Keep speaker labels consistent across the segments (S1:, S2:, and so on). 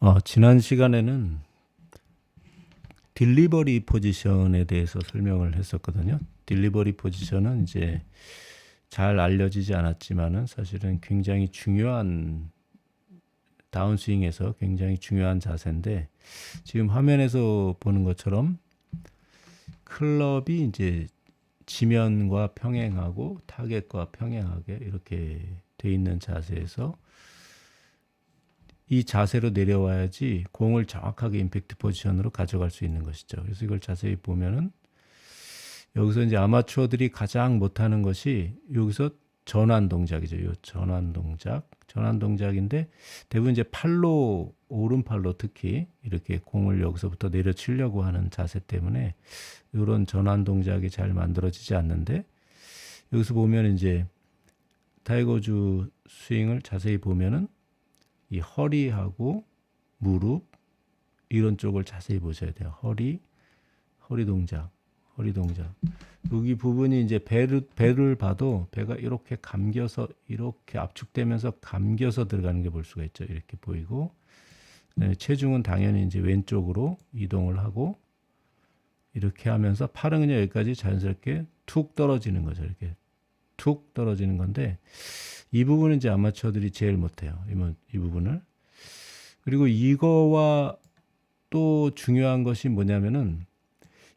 S1: 어, 지난 시간에는 딜리버리 포지션에 대해서 설명을 했었거든요. 딜리버리 포지션은 이제 잘 알려지지 않았지만은 사실은 굉장히 중요한 다운스윙에서 굉장히 중요한 자세인데 지금 화면에서 보는 것처럼 클럽이 이제 지면과 평행하고 타겟과 평행하게 이렇게 돼 있는 자세에서 이 자세로 내려와야지 공을 정확하게 임팩트 포지션으로 가져갈 수 있는 것이죠. 그래서 이걸 자세히 보면은 여기서 이제 아마추어들이 가장 못하는 것이 여기서 전환 동작이죠. 이 전환 동작, 전환 동작인데 대부분 이제 팔로 오른팔로 특히 이렇게 공을 여기서부터 내려치려고 하는 자세 때문에 이런 전환 동작이 잘 만들어지지 않는데 여기서 보면 이제 타이거즈 스윙을 자세히 보면은 이 허리하고 무릎 이런 쪽을 자세히 보셔야 돼요. 허리, 허리 동작, 허리 동작. 여기 부분이 이제 배를 배를 봐도 배가 이렇게 감겨서 이렇게 압축되면서 감겨서 들어가는 게 볼 수가 있죠. 이렇게 보이고 네, 체중은 당연히 이제 왼쪽으로 이동을 하고 이렇게 하면서 팔은 그냥 여기까지 자연스럽게 툭 떨어지는 거죠. 이렇게 툭 떨어지는 건데 이 부분은 이제 아마추어들이 제일 못해요. 이, 부- 이 부분을. 그리고 이거와 또 중요한 것이 뭐냐면은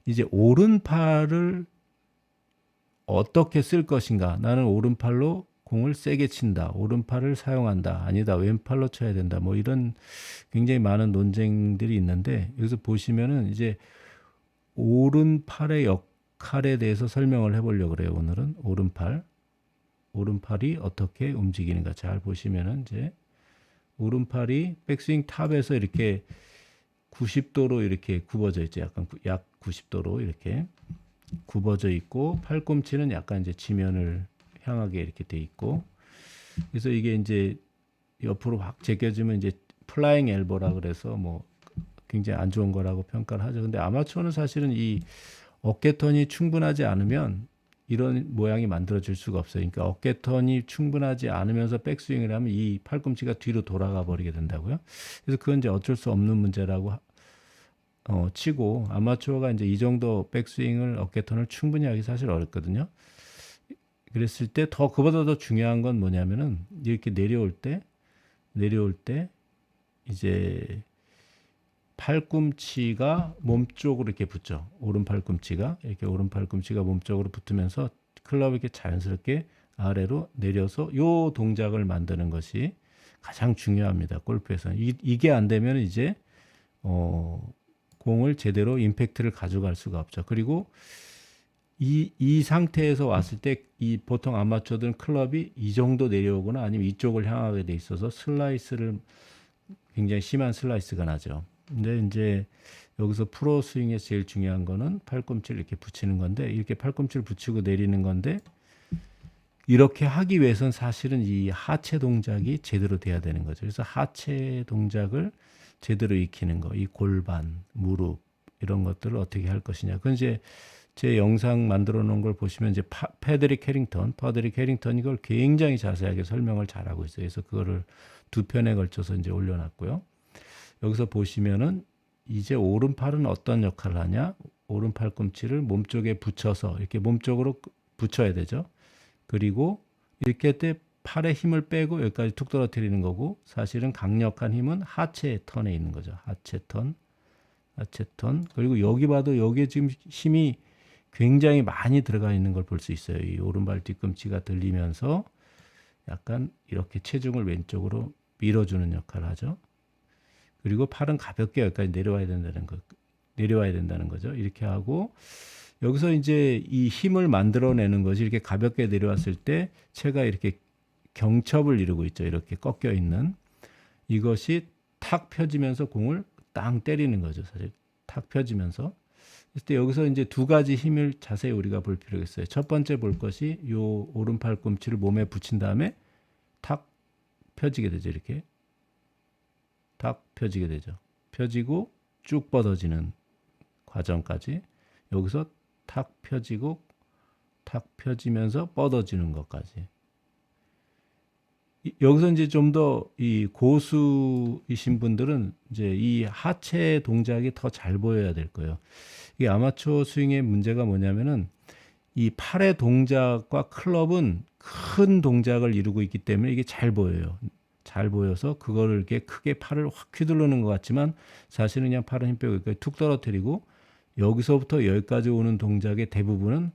S1: 이제 오른팔을 어떻게 쓸 것인가. 나는 오른팔로 공을 세게 친다. 오른팔을 사용한다. 아니다. 왼팔로 쳐야 된다. 뭐 이런 굉장히 많은 논쟁들이 있는데 여기서 보시면은 이제 오른팔의 역할에 대해서 설명을 해보려고 그래요. 오늘은 오른팔. 오른팔이 어떻게 움직이는가 잘 보시면은 이제 오른팔이 백스윙 탑에서 이렇게 90도로 이렇게 굽어져 있죠. 약간 구- 약 90도로 이렇게 굽어져 있고 팔꿈치는 약간 이제 지면을 향하게 이렇게 돼 있고 그래서 이게 이제 옆으로 확 제껴지면 이제 플라잉 엘보라 그래서 뭐 굉장히 안 좋은 거라고 평가를 하죠. 근데 아마추어는 사실은 이 어깨 턴이 충분하지 않으면 이런 모양이 만들어질 수가 없어요. 그러니까 어깨턴이 충분하지 않으면서 백스윙을 하면 이 팔꿈치가 뒤로 돌아가 버리게 된다고요. 그래서 그건 이제 어쩔 수 없는 문제라고 하- 어, 치고 아마추어가 이제 이 정도 백스윙을 어깨턴을 충분히 하기 사실 어렵거든요. 그랬을 때 더 그보다 더 중요한 건 뭐냐면은 이렇게 내려올 때 내려올 때 이제 팔꿈치가 몸 쪽으로 이렇게 붙죠. 오른 팔꿈치가 이렇게 오른 팔꿈치가 몸 쪽으로 붙으면서 클럽이 이렇게 자연스럽게 아래로 내려서 요 동작을 만드는 것이 가장 중요합니다. 골프에서는 이, 이게 안 되면 이제 어 공을 제대로 임팩트를 가져갈 수가 없죠. 그리고 이, 이 상태에서 왔을 때 이 보통 아마추어들은 클럽이 이 정도 내려오거나 아니면 이쪽을 향하게 돼 있어서 슬라이스를 굉장히 심한 슬라이스가 나죠. 근데 이제 여기서 프로 스윙에서 제일 중요한 거는 팔꿈치를 이렇게 붙이는 건데 이렇게 팔꿈치를 붙이고 내리는 건데 이렇게 하기 위해선 사실은 이 하체 동작이 제대로 돼야 되는 거죠. 그래서 하체 동작을 제대로 익히는 거, 이 골반, 무릎 이런 것들을 어떻게 할 것이냐. 그건 이제 제 영상 만들어 놓은 걸 보시면 이제 파, 패드릭 캐링턴, 파드릭 캐링턴 이걸 굉장히 자세하게 설명을 잘하고 있어요. 그래서 그거를 두 편에 걸쳐서 이제 올려놨고요. 여기서 보시면은 이제 오른팔은 어떤 역할을 하냐? 오른 팔 꿈치를 몸쪽에 붙여서 이렇게 몸쪽으로 붙여야 되죠. 그리고 이렇게 할 때 팔에 힘을 빼고 여기까지 툭 떨어뜨리는 거고 사실은 강력한 힘은 하체 턴에 있는 거죠. 하체 턴, 하체 턴. 그리고 여기 봐도 여기에 지금 힘이 굉장히 많이 들어가 있는 걸 볼 수 있어요. 이 오른발 뒤꿈치가 들리면서 약간 이렇게 체중을 왼쪽으로 밀어주는 역할을 하죠. 그리고 팔은 가볍게 여기까지 내려와야 된다는 거, 내려와야 된다는 거죠. 이렇게 하고 여기서 이제 이 힘을 만들어내는 것이 이렇게 가볍게 내려왔을 때 체가 이렇게 경첩을 이루고 있죠. 이렇게 꺾여 있는 이것이 탁 펴지면서 공을 땅 때리는 거죠. 사실 탁 펴지면서 그럴 때 여기서 이제 두 가지 힘을 자세히 우리가 볼 필요가 있어요. 첫 번째 볼 것이 요 오른 팔 꿈치를 몸에 붙인 다음에 탁 펴지게 되죠. 이렇게 탁 펴지게 되죠. 펴지고 쭉 뻗어지는 과정까지 여기서 탁 펴지고 탁 펴지면서 뻗어지는 것까지 이- 여기서 이제 좀 더 이 고수이신 분들은 이제 이 하체 동작이 더 잘 보여야 될 거예요. 이게 아마추어 스윙의 문제가 뭐냐면은 이 팔의 동작과 클럽은 큰 동작을 이루고 있기 때문에 이게 잘 보여요. 잘 보여서 그거를 이렇게 크게 팔을 확 휘두르는 것 같지만 사실은 그냥 팔은 힘 빼고 이렇게 툭 떨어뜨리고 여기서부터 여기까지 오는 동작의 대부분은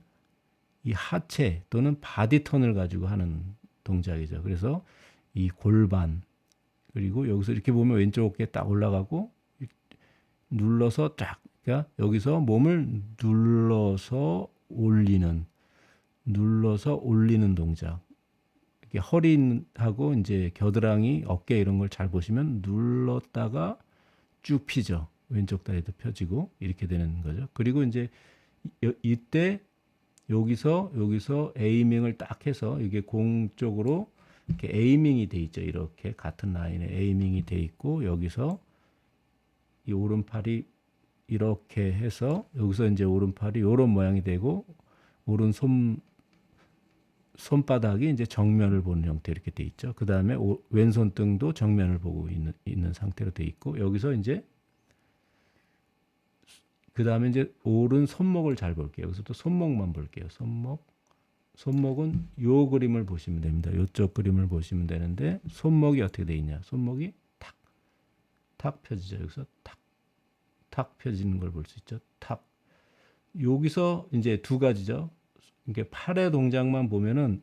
S1: 이 하체 또는 바디 턴을 가지고 하는 동작이죠. 그래서 이 골반 그리고 여기서 이렇게 보면 왼쪽 어깨 딱 올라가고 눌러서 쫙 그러니까 여기서 몸을 눌러서 올리는 눌러서 올리는 동작. 이렇게 허리하고 이제 겨드랑이, 어깨 이런 걸 잘 보시면 눌렀다가 쭉 피죠. 왼쪽 다리도 펴지고 이렇게 되는 거죠. 그리고 이제 이- 이때 여기서 여기서 에이밍을 딱 해서 이게 공 쪽으로 이렇게 에이밍이 돼 있죠. 이렇게 같은 라인에 에이밍이 돼 있고 여기서 이 오른팔이 이렇게 해서 여기서 이제 오른팔이 이런 모양이 되고 오른 손 손바닥이 이제 정면을 보는 형태 이렇게 돼 있죠. 그 다음에 왼손 등도 정면을 보고 있는 있는 상태로 돼 있고 여기서 이제 그 다음에 이제 오른 손목을 잘 볼게요. 여기서 또 손목만 볼게요. 손목 손목은 요 그림을 보시면 됩니다. 요쪽 그림을 보시면 되는데 손목이 어떻게 돼 있냐? 손목이 탁 탁 펴지죠. 여기서 탁 탁 펴지는 걸 볼 수 있죠. 탁. 여기서 이제 두 가지죠. 이게 팔의 동작만 보면은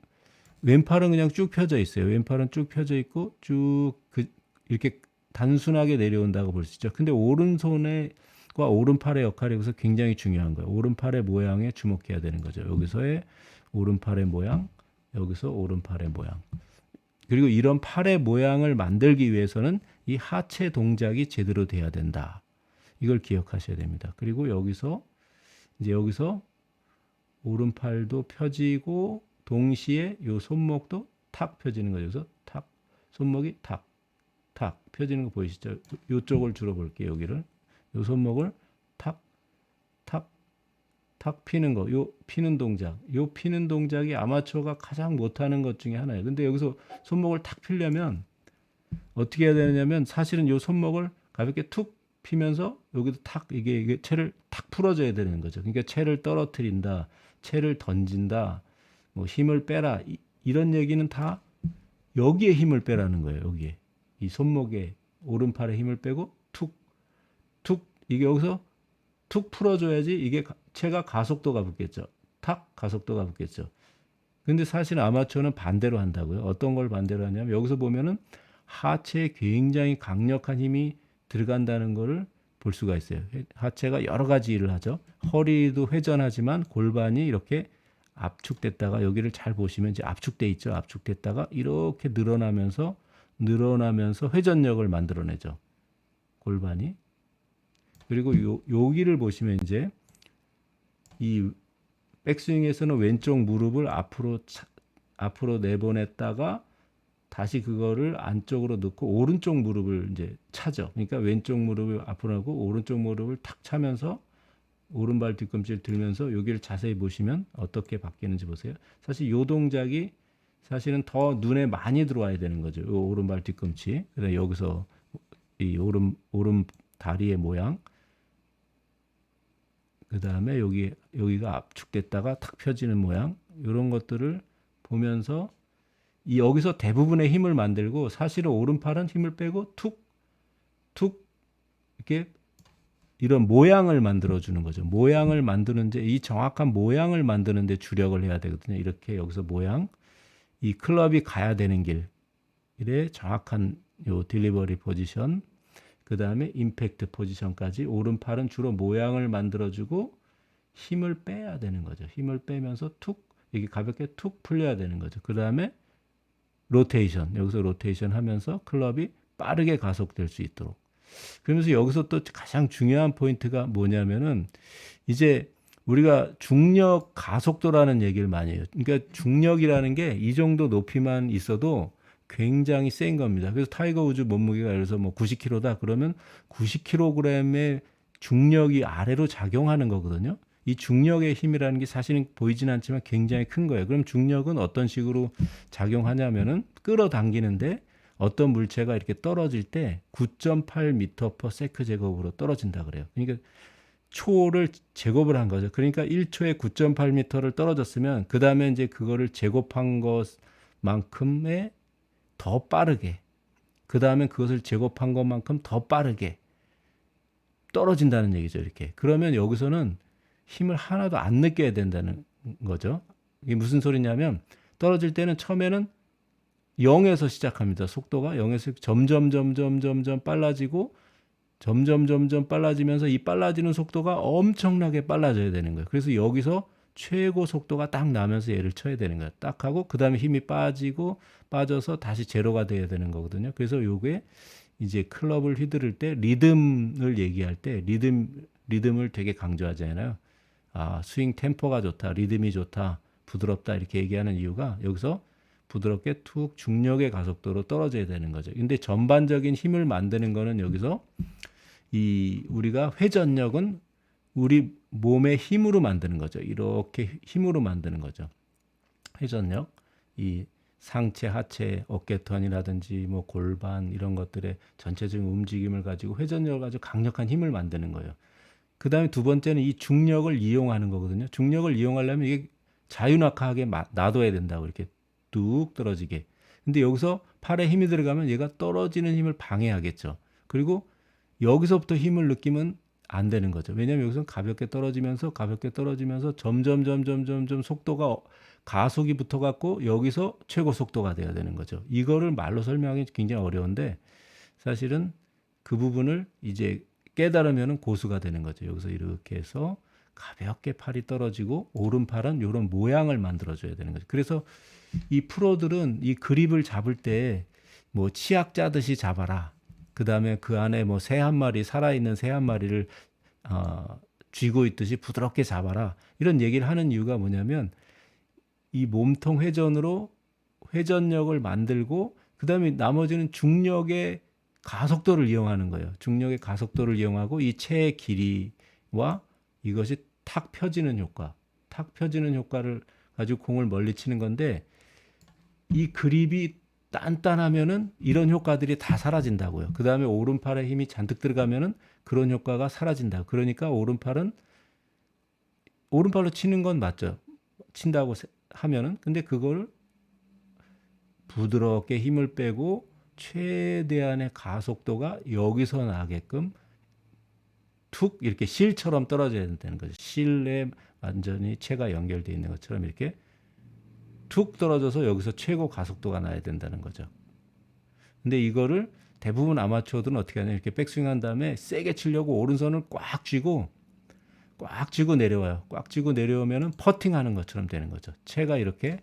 S1: 왼팔은 그냥 쭉 펴져 있어요. 왼팔은 쭉 펴져 있고 쭉 그 이렇게 단순하게 내려온다고 볼 수 있죠. 근데 오른손에과 오른팔의 역할이 여기서 굉장히 중요한 거예요. 오른팔의 모양에 주목해야 되는 거죠. 여기서의 오른팔의 모양, 여기서 오른팔의 모양. 그리고 이런 팔의 모양을 만들기 위해서는 이 하체 동작이 제대로 돼야 된다. 이걸 기억하셔야 됩니다. 그리고 여기서 이제 여기서 오른팔도 펴지고 동시에 요 손목도 탁 펴지는 거죠. 그래서 탁 손목이 탁 탁 펴지는 거 보이시죠? 요쪽을 주로 볼게요. 여기를 요 손목을 탁 탁 탁 피는 거, 요 피는 동작, 요 피는 동작이 아마추어가 가장 못 하는 것 중에 하나예요. 근데 여기서 손목을 탁 피려면 어떻게 해야 되느냐면 사실은 요 손목을 가볍게 툭 피면서 여기도 탁 이게, 이게 채를 탁 풀어줘야 되는 거죠. 그러니까 채를 떨어뜨린다, 채를 던진다, 뭐 힘을 빼라 이, 이런 얘기는 다 여기에 힘을 빼라는 거예요. 여기에 이 손목에 오른팔에 힘을 빼고 툭, 툭 이게 여기서 툭 풀어 줘야지 이게 가- 채가 가속도가 붙겠죠. 탁 가속도가 붙겠죠. 근데 사실 아마추어는 반대로 한다고요. 어떤 걸 반대로 하냐면 여기서 보면은 하체에 굉장히 강력한 힘이 들어간다는 거를 볼 수가 있어요. 하체가 여러 가지 일을 하죠. 허리도 회전하지만 골반이 이렇게 압축됐다가 여기를 잘 보시면 이제 압축돼 있죠. 압축됐다가 이렇게 늘어나면서 늘어나면서 회전력을 만들어내죠. 골반이. 그리고 요 여기를 보시면 이제 이 백스윙에서는 왼쪽 무릎을 앞으로 차, 앞으로 내보냈다가 다시 그거를 안쪽으로 넣고 오른쪽 무릎을 이제 차죠. 그러니까 왼쪽 무릎을 앞으로 하고 오른쪽 무릎을 탁 차면서 오른발 뒤꿈치를 들면서 여기를 자세히 보시면 어떻게 바뀌는지 보세요. 사실 요 동작이 사실은 더 눈에 많이 들어와야 되는 거죠. 요 오른발 뒤꿈치. 그다음 여기서 이 오른 오른 다리의 모양. 그 다음에 여기 여기가 압축됐다가 탁 펴지는 모양. 이런 것들을 보면서 이 여기서 대부분의 힘을 만들고 사실은 오른팔은 힘을 빼고 툭 툭 이렇게 이런 모양을 만들어 주는 거죠. 모양을 만드는데 이 정확한 모양을 만드는데 주력을 해야 되거든요. 이렇게 여기서 모양 이 클럽이 가야 되는 길에 정확한 요 딜리버리 포지션 그 다음에 임팩트 포지션까지 오른팔은 주로 모양을 만들어주고 힘을 빼야 되는 거죠. 힘을 빼면서 툭 이게 가볍게 툭 풀려야 되는 거죠. 그 다음에 로테이션 여기서 로테이션 하면서 클럽이 빠르게 가속될 수 있도록 그러면서 여기서 또 가장 중요한 포인트가 뭐냐면은 이제 우리가 중력 가속도라는 얘기를 많이 해요. 그러니까 중력이라는 게 이 정도 높이만 있어도 굉장히 센 겁니다. 그래서 타이거 우즈 몸무게가 예를 들어서 뭐 90kg다 그러면 90kg의 중력이 아래로 작용하는 거거든요. 이 중력의 힘이라는 게 사실은 보이지는 않지만 굉장히 큰 거예요. 그럼 중력은 어떤 식으로 작용하냐면은 끌어당기는데 어떤 물체가 이렇게 떨어질 때 9.8m per 세크 제곱으로 떨어진다 그래요. 그러니까 초를 제곱을 한 거죠. 그러니까 1초에 9.8m를 떨어졌으면 그 다음에 이제 그거를 제곱한 것만큼의 더 빠르게 그 다음에 그것을 제곱한 것만큼 더 빠르게 떨어진다는 얘기죠. 이렇게 그러면 여기서는 힘을 하나도 안 느껴야 된다는 거죠. 이게 무슨 소리냐면 떨어질 때는 처음에는 0에서 시작합니다. 속도가 0에서 점점 점점 점점 빨라지고 점점 점점 빨라지면서 이 빨라지는 속도가 엄청나게 빨라져야 되는 거예요. 그래서 여기서 최고 속도가 딱 나면서 얘를 쳐야 되는 거예요. 딱 하고 그다음에 힘이 빠지고 빠져서 다시 제로가 돼야 되는 거거든요. 그래서 요게 이제 클럽을 휘두를 때 리듬을 얘기할 때 리듬 리듬을 되게 강조하잖아요. 아, 스윙 템포가 좋다, 리듬이 좋다, 부드럽다 이렇게 얘기하는 이유가 여기서 부드럽게 툭 중력의 가속도로 떨어져야 되는 거죠. 근데 전반적인 힘을 만드는 거는 여기서 이 우리가 회전력은 우리 몸의 힘으로 만드는 거죠. 이렇게 힘으로 만드는 거죠. 회전력, 이 상체, 하체, 어깨턴이라든지 뭐 골반 이런 것들의 전체적인 움직임을 가지고 회전력을 가지고 강력한 힘을 만드는 거예요. 그 다음에 두 번째는 이 중력을 이용하는 거거든요. 중력을 이용하려면 이게 자유낙하하게 놔둬야 된다고 이렇게 뚝 떨어지게. 근데 여기서 팔에 힘이 들어가면 얘가 떨어지는 힘을 방해하겠죠. 그리고 여기서부터 힘을 느끼면 안 되는 거죠. 왜냐하면 여기서 가볍게 떨어지면서 가볍게 떨어지면서 점점 점점 점점 속도가 가속이 붙어 갖고 여기서 최고 속도가 돼야 되는 거죠. 이거를 말로 설명하기 굉장히 어려운데 사실은 그 부분을 이제 깨달으면은 고수가 되는 거죠. 여기서 이렇게 해서 가볍게 팔이 떨어지고 오른팔은 이런 모양을 만들어 줘야 되는 거죠. 그래서 이 프로들은 이 그립을 잡을 때 뭐 치약 짜듯이 잡아라. 그 다음에 그 안에 뭐 새 한 마리 살아있는 새 한 마리를 어, 쥐고 있듯이 부드럽게 잡아라. 이런 얘기를 하는 이유가 뭐냐면 이 몸통 회전으로 회전력을 만들고 그 다음에 나머지는 중력의 가속도를 이용하는 거예요. 중력의 가속도를 이용하고 이 체의 길이와 이것이 탁 펴지는 효과, 탁 펴지는 효과를 가지고 공을 멀리 치는 건데 이 그립이 단단하면은 이런 효과들이 다 사라진다고요. 그 다음에 오른팔에 힘이 잔뜩 들어가면은 그런 효과가 사라진다. 그러니까 오른팔은 오른팔로 치는 건 맞죠. 친다고 하면은 근데 그걸 부드럽게 힘을 빼고 최대한의 가속도가 여기서 나게끔 툭 이렇게 실처럼 떨어져야 된다는 거죠. 실에 완전히 체가 연결되어 있는 것처럼 이렇게 툭 떨어져서 여기서 최고 가속도가 나야 된다는 거죠. 근데 이거를 대부분 아마추어들은 어떻게 하냐 이렇게 백스윙 한 다음에 세게 치려고 오른손을 꽉 쥐고 꽉 쥐고 내려와요. 꽉 쥐고 내려오면은 퍼팅 하는 것처럼 되는 거죠. 체가 이렇게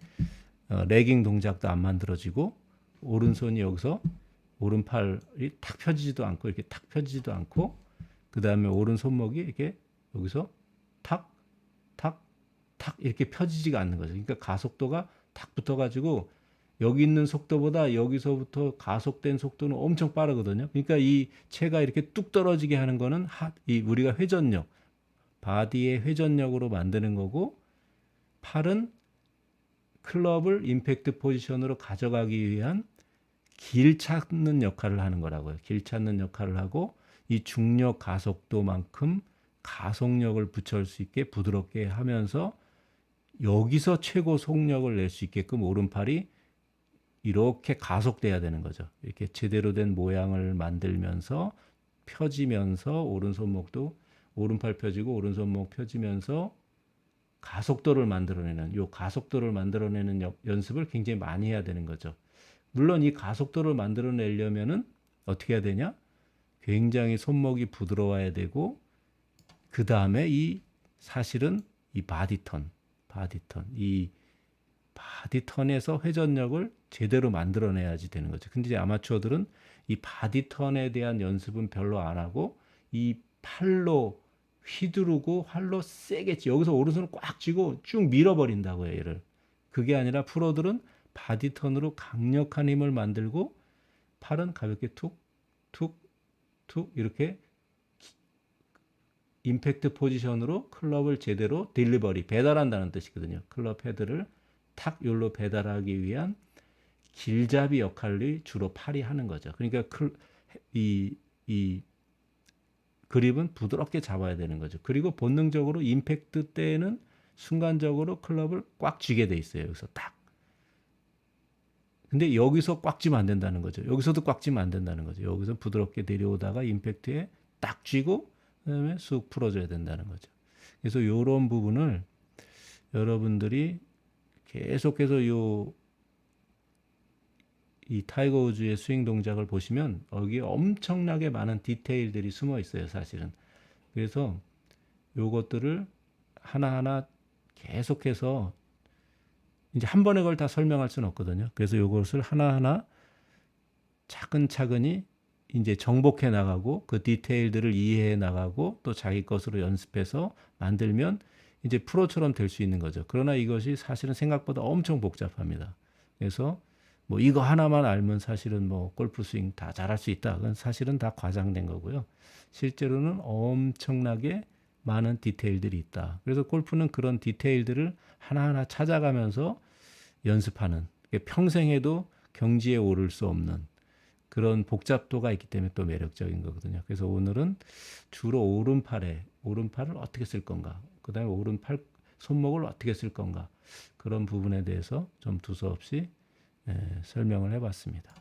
S1: 어, 레깅 동작도 안 만들어지고 오른손이 여기서 오른팔이 탁 펴지지도 않고 이렇게 탁 펴지지도 않고 그 다음에 오른 손목이 이렇게 여기서 탁, 탁, 탁 이렇게 펴지지가 않는 거죠. 그러니까 가속도가 탁 붙어가지고 여기 있는 속도보다 여기서부터 가속된 속도는 엄청 빠르거든요. 그러니까 이 체가 이렇게 뚝 떨어지게 하는 거는 하, 이 우리가 회전력, 바디의 회전력으로 만드는 거고 팔은 클럽을 임팩트 포지션으로 가져가기 위한 길 찾는 역할을 하는 거라고요. 길 찾는 역할을 하고 이 중력 가속도만큼 가속력을 붙여올 수 있게 부드럽게 하면서 여기서 최고 속력을 낼 수 있게끔 오른팔이 이렇게 가속돼야 되는 거죠. 이렇게 제대로 된 모양을 만들면서 펴지면서 오른손목도 오른팔 펴지고 오른손목 펴지면서 가속도를 만들어내는 요 가속도를 만들어내는 연습을 굉장히 많이 해야 되는 거죠. 물론 이 가속도를 만들어내려면은 어떻게 해야 되냐? 굉장히 손목이 부드러워야 되고 그 다음에 이 사실은 이 바디턴, 바디턴, 이 바디턴에서 회전력을 제대로 만들어내야지 되는 거죠. 근데 이제 아마추어들은 이 바디턴에 대한 연습은 별로 안 하고 이 팔로 휘두르고 활로 세게 여기서 오른손을 꽉 쥐고 쭉 밀어버린다고요, 얘를. 그게 아니라 프로들은 바디턴으로 강력한 힘을 만들고 팔은 가볍게 툭, 툭, 툭 이렇게 임팩트 포지션으로 클럽을 제대로 딜리버리 배달한다는 뜻이거든요. 클럽 헤드를 탁 요로 배달하기 위한 길잡이 역할을 주로 팔이 하는 거죠. 그러니까 클, 이, 이 그립은 부드럽게 잡아야 되는 거죠. 그리고 본능적으로 임팩트 때에는 순간적으로 클럽을 꽉 쥐게 돼 있어요. 여기서 딱. 근데 여기서 꽉 쥐면 안 된다는 거죠. 여기서도 꽉 쥐면 안 된다는 거죠. 여기서 부드럽게 내려오다가 임팩트에 딱 쥐고 그다음에 쑥 풀어줘야 된다는 거죠. 그래서 이런 부분을 여러분들이 계속해서 요 이 타이거 우즈의 스윙 동작을 보시면 여기 엄청나게 많은 디테일들이 숨어 있어요, 사실은. 그래서 요것들을 하나하나 계속해서 이제 한 번에 그걸 다 설명할 수는 없거든요. 그래서 요것을 하나하나 차근차근히 이제 정복해 나가고 그 디테일들을 이해해 나가고 또 자기 것으로 연습해서 만들면 이제 프로처럼 될 수 있는 거죠. 그러나 이것이 사실은 생각보다 엄청 복잡합니다. 그래서 뭐 이거 하나만 알면 사실은 뭐 골프 스윙 다 잘할 수 있다. 그건 사실은 다 과장된 거고요. 실제로는 엄청나게 많은 디테일들이 있다. 그래서 골프는 그런 디테일들을 하나하나 찾아가면서 연습하는 평생 해도 경지에 오를 수 없는 그런 복잡도가 있기 때문에 또 매력적인 거거든요. 그래서 오늘은 주로 오른팔에 오른팔을 어떻게 쓸 건가, 그다음에 오른팔 손목을 어떻게 쓸 건가 그런 부분에 대해서 좀 두서없이 예, 설명을 해봤습니다.